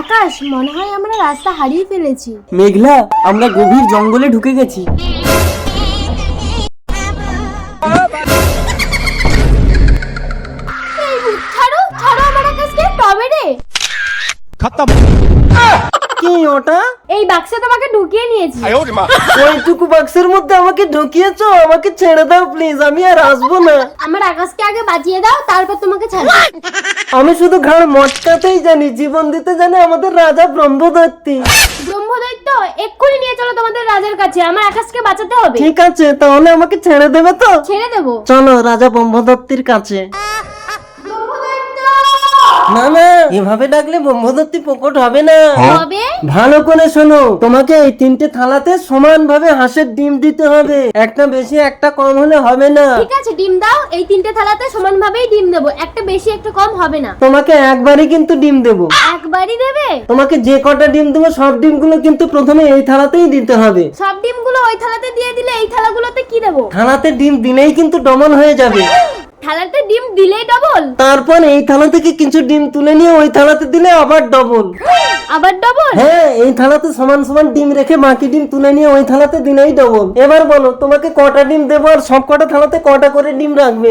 আকাশ মনে হয় আমরা রাস্তা হারিয়ে ফেলেছি। মেঘলা আমরা গভীর জঙ্গলে ঢুকে গেছি। এই, ছাড়ো ছাড়ো আমার আকাশকে তবে রে। কি ওটা? এই বাক্সে তোমাকে ঢুকিয়ে নিয়েছি। ওইটুকু বাক্সের মধ্যে আমাকে ঢুকিয়েছো আমাকে ছেড়ে দাও প্লিজ আমি আর আসব না। আমার আকাশকে আগে বাঁচিয়ে দাও তারপর তোমাকে ছাড়ো আমি শুধু ঘাড় মটকাতেই জানি জীবন দিতে জানে আমাদের রাজা ব্রহ্মদত্তি ব্রহ্মদৈত্য এক্ষুনি নিয়ে চলো তোমাদের রাজার কাছে আমার আকাশকে বাঁচাতে হবে। ঠিক আছে তাহলে আমাকে ছেড়ে দেবে তো? ছেড়ে দেবো। চলো রাজা ব্রহ্মদত্তির কাছে। ব্রহ্মদৈত্য না না। এভাবে ডাকলে ব্রহ্মদত্তি প্রকট হবে না। হবে ভালো করে শোনো তোমাকে এই তিনটে থালাতে সমান ভাবে হাঁসের ডিম দিতে হবে। একটা বেশি একটা কম হলে হবে না। ঠিক আছে ডিম দাও এই তিনটে থালাতে সমানভাবেই ডিম দেবো একটা বেশি একটা কম হবে না। তোমাকে একবারই কিন্তু ডিম দেবো। একবারই দেবে? তোমাকে যে কটা ডিম দেবো সব ডিমগুলো কিন্তু প্রথমে এই থালাতেই দিতে হবে। সব ডিমগুলো ওই থালাতে দিয়ে দিলে এই থালাগুলোতে কি দেবো? থালাতে ডিম দিলেই কিন্তু ডবল হয়ে যাবে। থালাতে ডিম দিলেই ডবল তারপর এই থালা থেকে কিছু ডিম তুলে নিয়ে ওই থালাতে দিলে আবার ডবল আবার ডবল হ্যাঁ এই থালাতে সমান সমান ডিম রেখে বাকি ডিম তুলে নিয়ে ওই থালাতে দিলেই ডবল এবার বলো তোমাকে কটা ডিম দেবো আর সব কটা থালাতে কটা করে ডিম রাখবে?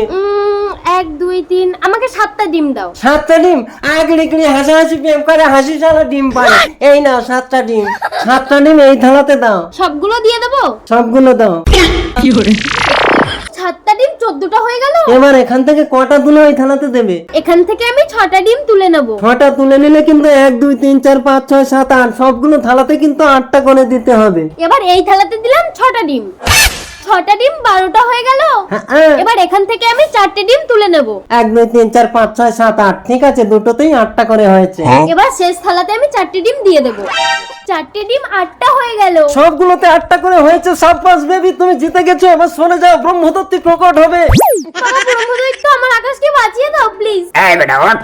এক দুই তিন আমাকে সাতটা ডিম দাও। সাতটা ডিম? আগড়ি গড়ি হাসাহাসি প্রেম করে হাসি সারা ডিম পায়। এই নাও সাতটা ডিম। সাতটা ডিম এই থালাতে দাও। সবগুলো দিয়ে দেবো? সবগুলো দাও। সাতটা ডিম চোদ্দটা হয়ে গেল? এবার এখান থেকে কটা তুলে ওই থালাতে দেবে? এখান থেকে আমি ছটা ডিম তুলে নেব। ছটা তুলে নিলে কিন্তু এক দুই তিন চার পাঁচ ছয় সাত আট সবগুলো থালাতে কিন্তু আটটা করে দিতে হবে। এবার এই থালাতে দিলাম ছটা ডিম। ছটা ডিম বারোটা হয়ে গেল? হ্যাঁ, হ্যাঁ। এবার এখান থেকে আমি চারটে ডিম তুলে নেব। এক দুই তিন চার পাঁচ ছয় সাত আট ঠিক আছে দুটোতেই আটটা করে হয়েছে। এবার শেষ থালাতে আমি চারটে ডিম দিয়ে দেবো। চারটে ডিম আটটা হয়ে গেল। সবগুলোতে আটটা করে হয়েছে সাব্বাস বেবি তুমি জিতে গেছো এবার শুনে যাও ব্রহ্মদত্তি প্রকট হবে। বাবা ব্রহ্মদৈত্য আমার আকাশকে বাঁচিয়ে দাও প্লিজ এই বেটা ওঠ